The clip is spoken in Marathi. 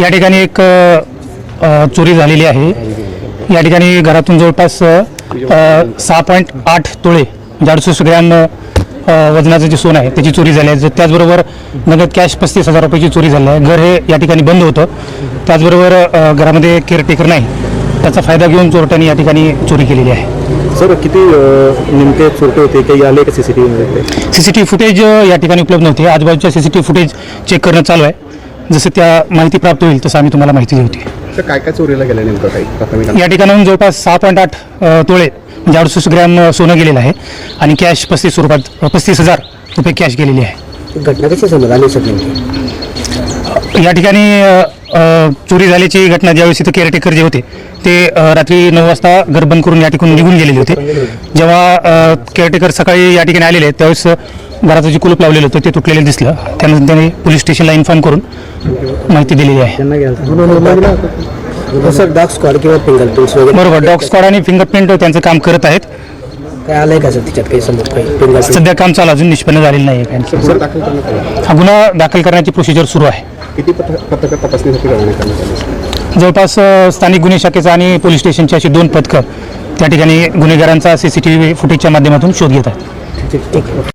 या ठिकाणी एक चोरी झालेली आहे. या ठिकाणी घरातून जवळपास सहा पॉईंट आठ तोळे म्हणजे अडुसष्ट ग्रॅम वजनाचं जे सोनं आहे त्याची चोरी झाली आहे. त्याचबरोबर नगद कॅश पस्तीस हजार रुपयाची चोरी झाली आहे. घर हे या ठिकाणी बंद होतं. त्याचबरोबर घरामध्ये केअरटेकर नाही. त्याचा फायदा घेऊन चोरट्यांनी या ठिकाणी चोरी केलेली आहे. सर किती नेमके चोरटे होते? काही आले का CCTV C C T footage या ठिकाणी उपलब्ध नव्हते. आजूबाजूच्या C C T footage check करणं चालू आहे. जसं त्या माहिती प्राप्त होईल तसं आम्ही तुम्हाला माहिती देऊ तर काय काय चोरीला गेलं नेमकं काही या ठिकाणाहून जवळपास सहा पॉईंट आठ तोळे म्हणजे अडुसष्ट ग्रॅम सोनं गेलेलं आहे आणि कॅश पस्तीस स्वरूपात पस्तीस हजार रुपये कॅश गेलेली आहे. घटना कशी समज या ठिकाणी चोरी झाल्याची घटना ज्यावेळेस इथं केअरटेकर जे होते ते रात्री नऊ वाजता घर बंद करून या ठिकाणी निघून गेलेले होते. जेव्हा केअरटेकर सकाळी या ठिकाणी आलेले त्यावेळेस घराचं जे कुलूप लावलेलं होतं ते तुटलेलं दिसलं. त्यानंतर त्यांनी पोलीस स्टेशनला इन्फॉर्म करून माहिती दिलेली आहे. सर डॉग स्क्वॉड किंवा फिंगर प्रिंट्स वगैरे? बरोबर डॉग स्क्वॉड आणि फिंगरप्रिंट त्यांचं काम करत आहेत. काय आलंय का सर तिच्यात काही समोर? काही फिंगर सध्या काम चालू अजून निष्पन्न झालेलं नाही आहे. काही. सर दाखल करण्यात आलं. हा गुन्हा दाखल करण्याची प्रोसिजर सुरू आहे. किती पथ पथकं तपासणीसाठी रवाना करण्यात आली जवळपास अ, स्थानिक गुन्हे शाखेचा आणि पोलीस स्टेशनची अशी दोन पथकं त्या ठिकाणी गुन्हेगारांचा सी सी टी व्ही फुटेजच्या माध्यमातून शोध घेत आहेत. ठीक आहे.